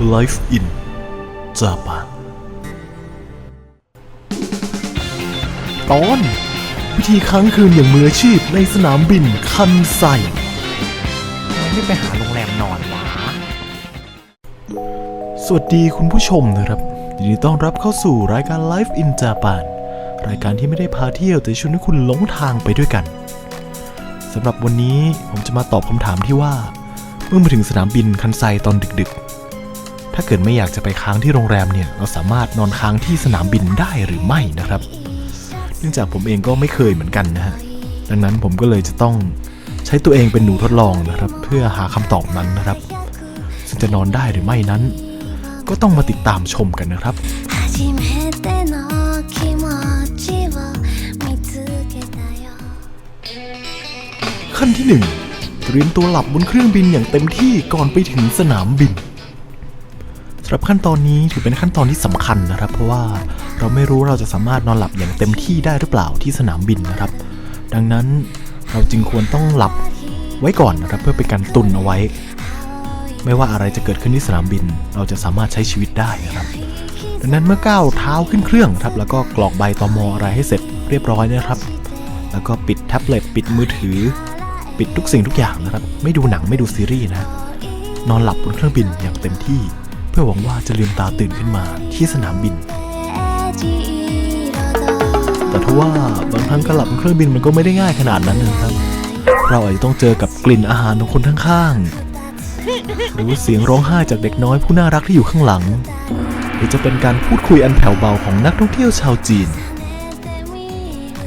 Life in Japan ตอน วิธีค้างคืนอย่างมืออาชีพในสนามบินคันไซไม่ไปหาโรงแรมนอนวะสวัสดีคุณผู้ชมนะครับยินดีต้อนรับเข้าสู่รายการ Life in Japan รายการที่ไม่ได้พาเที่ยวแต่ชวนให้คุณหลงทางไปด้วยกันสำหรับวันนี้ผมจะมาตอบคำถามที่ว่า เมื่อมาถึงสนามบินคันไซตอนดึกๆ ถ้าเกิดไม่อยากจะไปค้างที่โรงแรมเนี่ย เราสามารถนอนค้างที่สนามบินได้หรือไม่นะครับ เนื่องจากผมเองก็ไม่เคยเหมือนกันนะฮะ ดังนั้นผมก็เลยจะต้องใช้ตัวเองเป็นหนูทดลองนะครับ เพื่อหาคำตอบนั้นนะครับ ซึ่งจะนอนได้หรือไม่นั้น ก็ต้องมาติดตามชมกันนะครับขั้นที่ 1 เตรียมตัวหลับบนเครื่องบินอย่างเต็มที่ก่อนไปถึงสนามบินำหรับขั้นตอนนี้ถือเป็นขั้นตอนที่สำคัญนะครับ เพราะว่าเราไม่รู้เราจะสามารถนอนหลับอย่างเต็มที่ได้หรือเปล่าที่สนามบินนะครับ ดังนั้นเราจึงควรต้องหลับไว้ก่อนนะครับเพื่อเป็นการตุนเอาไว้ ไม่ว่าอะไรจะเกิดขึ้นที่สนามบิน เราจะสามารถใช้ชีวิตได้นะครับ ดังนั้นเมื่อก้าวเท้าขึ้นเครื่องครับแล้วก็กรอกใบตอมออะไรให้เสร็จเรียบร้อยนะครับ แล้วก็ปิดแท็บเล็ตปิดมือถือ ปิดทุกสิ่งทุกอย่างนะครับ ไม่ดูหนังไม่ดูซีรีส์นะนอนหลับบนเครื่องบินอย่างเต็มที่ พื่อหวังว่าจะลืมตาตื่นขึ้นมาที่สนามบิน แต่ทว่าบางครั้งการหลับบนเครื่องบินมันก็ไม่ได้ง่ายขนาดนั้นนะครับ เราอาจจะต้องเจอกับกลิ่นอาหารของคนข้างๆ หรือว่าเสียงร้องไห้จากเด็กน้อยผู้น่ารักที่อยู่ข้างหลัง หรือจะเป็นการพูดคุยอันแผ่วเบาของนักท่องเที่ยวชาวจีน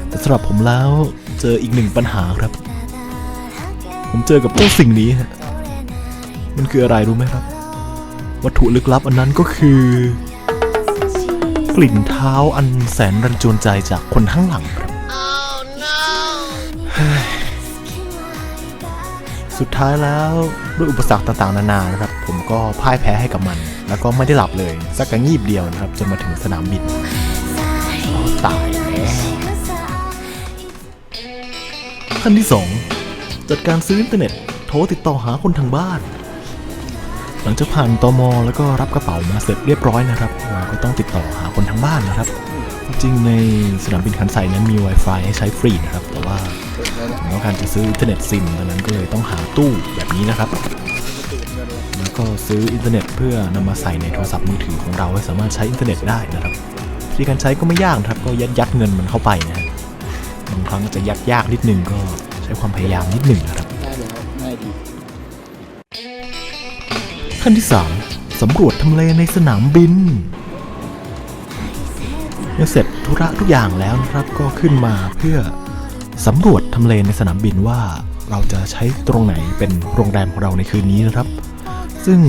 แต่สำหรับผมแล้วเจออีกหนึ่งปัญหาครับ ผมเจอกับเจ้าสิ่งนี้ฮะมันคืออะไรรู้ไหมครับ วัตถุลึกลับอันนั้นก็คือ กลิ่นเท้าอันแสนรันจวนใจจากคนข้างหลังครับเฮ้ยสุดท้ายแล้วด้วยอุปสรรคต่างๆ นานานะครับ ผมก็พ่ายแพ้ให้กับมัน แล้วก็ไม่ได้หลับเลย สักกระงีบเดียวนะครับ จนมาถึงสนามบินเอาตายแล้วขั้นที่ 2 จัดการซื้ออินเทอร์เน็ต โทรติดต่อหาคนทางบ้าน หลังจากผ่านตอมอแล้วก็รับกระเป๋ามาเสร็จเรียบร้อยนะครับเราก็ต้องติดต่อหาคนทางบ้านนะครับ จริงในสนามบินคันไซนั้นมี Wi-Fi ให้ใช้ฟรีนะครับ แต่ว่าผมต้องการจะซื้ออินเทอร์เน็ตซิมดังนั้นก็เลยต้องหาตู้แบบนี้นะครับ แล้วก็ซื้ออินเทอร์เน็ตเพื่อนำมาใส่ในโทรศัพท์มือถือของเราให้สามารถใช้อินเทอร์เน็ตได้นะครับวิธีการใช้ก็ไม่ยากครับก็ยัดยัดเงินมันเข้าไปนะฮะบางครั้งจะยัดยากนิดนึงก็ใช้ความพยายามนิดหนึ่งนะครับ ขั้นที่ 3 สำรวจทำเลในสนามบินเมื่อเสร็จธุระทุกอย่างแล้วนะครับก็ขึ้นมาเพื่อสำรวจทำเลในสนามบินว่าเราจะใช้ตรงไหนเป็นโรงแรมของเราในคืนนี้นะครับ ซึ่ง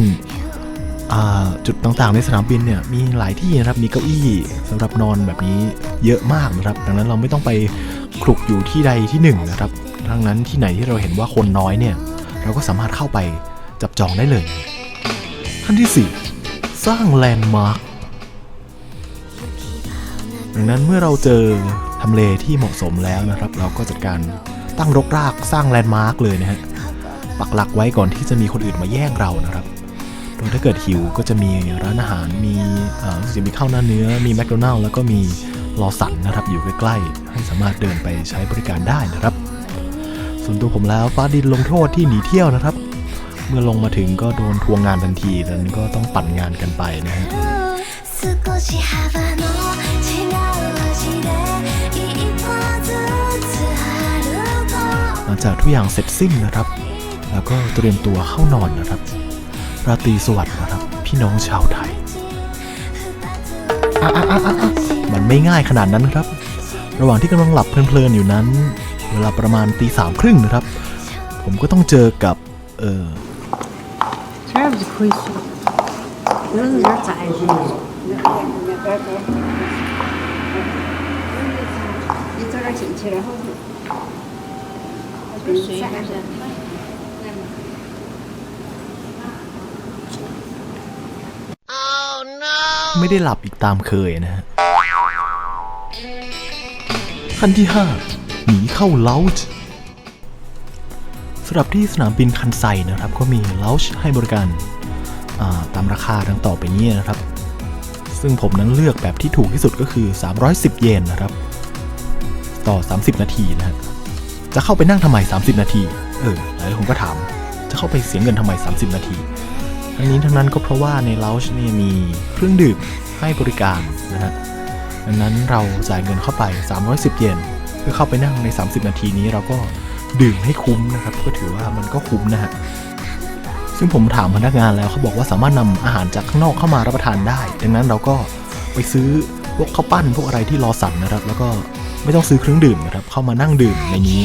จุดต่างๆในสนามบินเนี่ยมีหลายที่นะครับมีเก้าอี้สำหรับนอนแบบนี้เยอะมากนะครับ ดังนั้นเราไม่ต้องไปคลุกอยู่ที่ใดที่หนึ่งนะครับดังนั้นที่ไหนที่เราเห็นว่าคนน้อยเนี่ย เราก็สามารถเข้าไปจับจองได้เลย ขั้นที่ 4 สร้างแลนด์มาร์คดังนั้นเมื่อเราเจอทำเลที่เหมาะสมแล้วนะครับ เราก็จัดการตั้งรกรากสร้างแลนด์มาร์กเลยนะฮะปักหลักไว้ก่อนที่จะมีคนอื่นมาแย่งเรานะครับโดยถ้าเกิดหิวก็จะมีร้านอาหารมีอ่อรู้สึกจะมีข้าวหน้าเนื้อ มีแมคโดนัลล์แล้วก็มีลอสันนะครับอยู่ใกล้ๆให้สามารถเดินไปใช้บริการได้นะครับ ส่วนตัวผมแล้วฟ้าดินลงโทษที่หนีเที่ยวนะครับ เมื่อลงมาถึงก็โดนทวงงานทันทีดังนั้นก็ต้องปั่นงานกันไปนะฮะหลังจากทุกอย่างเสร็จสิ้นนะครับ แล้วก็เตรียมตัวเข้านอนนะครับ ราตรีสวัสดิ์นะครับ พี่น้องชาวไทยมันไม่ง่ายขนาดนั้นครับ ระหว่างที่กำลังหลับเพลินๆอยู่นั้น เวลาประมาณตีสามครึ่งนะครับ ผมก็ต้องเจอกับ เออ 아버지 거의 있 어. 너는 나 자. ไม่ได้หลับอีกตามเคยนะฮะขั้นที่ 5 หนีเข้าเลาจ์ สำหรับที่สนามบินคันไซนะครับ ก็มีเลาจ์ให้บริการาตามราคาดังต่อไปนี้นะครับ ซึ่งผมนั้นเลือกแบบที่ถูกที่สุดก็คือ 310 เยนนะครับ ต่อ 30 นาทีนะฮะจะเข้าไปนั่งทำไม 30 นาที เออหลายคนก็ถาม จะเข้าไปเสียเงินทำไม 30 นาที ทั้งนี้ทั้งนั้นก็เพราะว่าในเลาช์เนี่ยมีเครื่องดื่มให้บริการนะฮะดังนั้นเราจ่ายเงินเข้าไป 310 เยนเพื่อเข้าไปนั่งใน 30 นาทีนี้เราก็ ดื่มให้คุ้มนะครับ ก็ถือว่ามันก็คุ้มนะฮะซึ่งผมถามพนักงานแล้วเขาบอกว่าสามารถนำอาหารจากข้างนอกเข้ามารับประทานได้ ดังนั้นเราก็ไปซื้อพวกข้าวปั้นพวกอะไรที่รอสั่งนะครับ แล้วก็ไม่ต้องซื้อเครื่องดื่มนะครับ เข้ามานั่งดื่มในนี้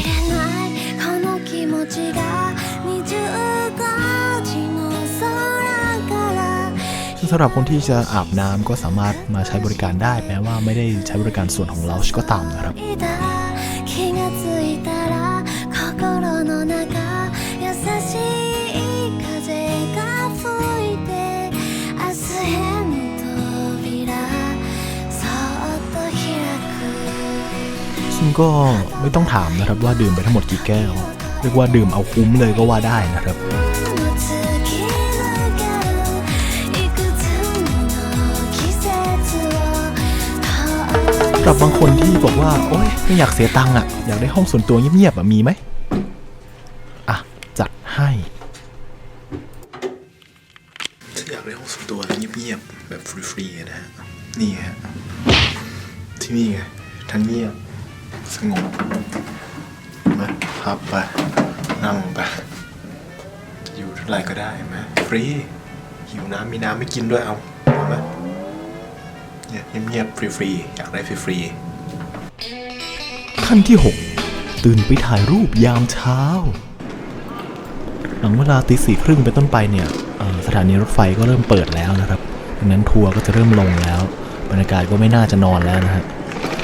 สำหรับคนที่จะอาบน้ำก็สามารถมาใช้บริการได้ แม้ว่าไม่ได้ใช้บริการส่วนของเราก็ตามนะครับ ซึ่งก็ไม่ต้องถามนะครับว่าดื่มไปทั้งหมดกี่แก้ว เรียกว่าดื่มเอาคุ้มเลยก็ว่าได้นะครับกับบางคนที่บอกว่า โอ๊ย ไม่อยากเสียตังค์อะ อยากได้ห้องส่วนตัวเงียบๆอะมีไหมอะ จัดให้ฉันอยากได้ห้องส่วนตัวเงียบๆแบบฟรีๆนะฮะนี่ฮะที่นี่ไงทั้งเงียบ สงบมาพับไป นั่งไป อยู่เท่าไหร่ก็ได้ไหมฟรี หิวน้ำมีน้ำไม่กินด้วยเอาเอาไหมเนี่ยเงียบๆฟรีๆ อยากได้ฟรีๆขั้นที่ 6 ตื่นไปถ่ายรูปยามเช้า หลังเวลาตีสี่ครึ่งเป็นต้นไปเนี่ยเอ่อสถานีรถไฟก็เริ่มเปิดแล้วนะครับดังนั้นทัวร์ก็จะเริ่มลงแล้ว บรรยากาศก็ไม่น่าจะนอนแล้วนะฮะ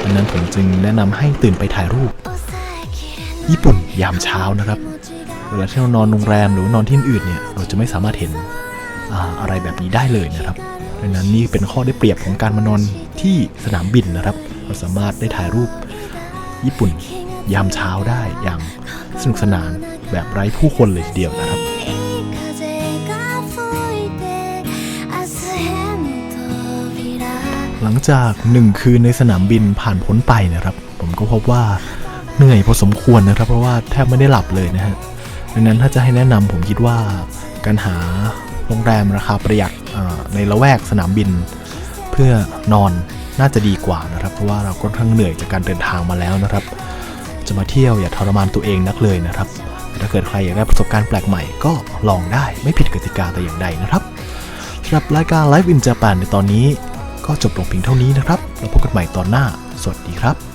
ดังนั้นผมจึงแนะนำให้ตื่นไปถ่ายรูป ญี่ปุ่นยามเช้านะครับเวลาที่เรานอนโรงแรมหรือนอนที่อื่นเนี่ยเราจะไม่สามารถเห็นอะไรแบบนี้ได้เลยนะครับดังนั้นนี่เป็นข้อได้เปรียบของการมานอนที่สนามบินนะครับ เราสามารถได้ถ่ายรูป ญี่ปุ่นยามเช้าได้อย่างสนุกสนานแบบไร้ผู้คนเลยทีเดียวนะครับ หลังจากหนึ่งคืนในสนามบินผ่านพ้นไปนะครับ ผมก็พบว่าเหนื่อยพอสมควรนะครับ เพราะว่าแทบไม่ได้หลับเลยนะฮะดังนั้นถ้าจะให้แนะนำผมคิดว่าการหาโรงแรมราคาประหยัดในละแวกสนามบิน เพื่อนอนน่าจะดีกว่านะครับ เพราะว่าเราค่อนข้างเหนื่อยจากการเดินทางมาแล้วนะครับ จะมาเที่ยวอย่าทรมานตัวเองนักเลยนะครับถ้าเกิดใครอยากได้ประสบการณ์แปลกใหม่ก็ลองได้ไม่ผิดกติกาแต่อย่างใดนะครับสำหรับรายการ Live in Japan ในตอนนี้ ก็จบลงเพียงเท่านี้นะครับ แล้วพบกันใหม่ตอนหน้า สวัสดีครับ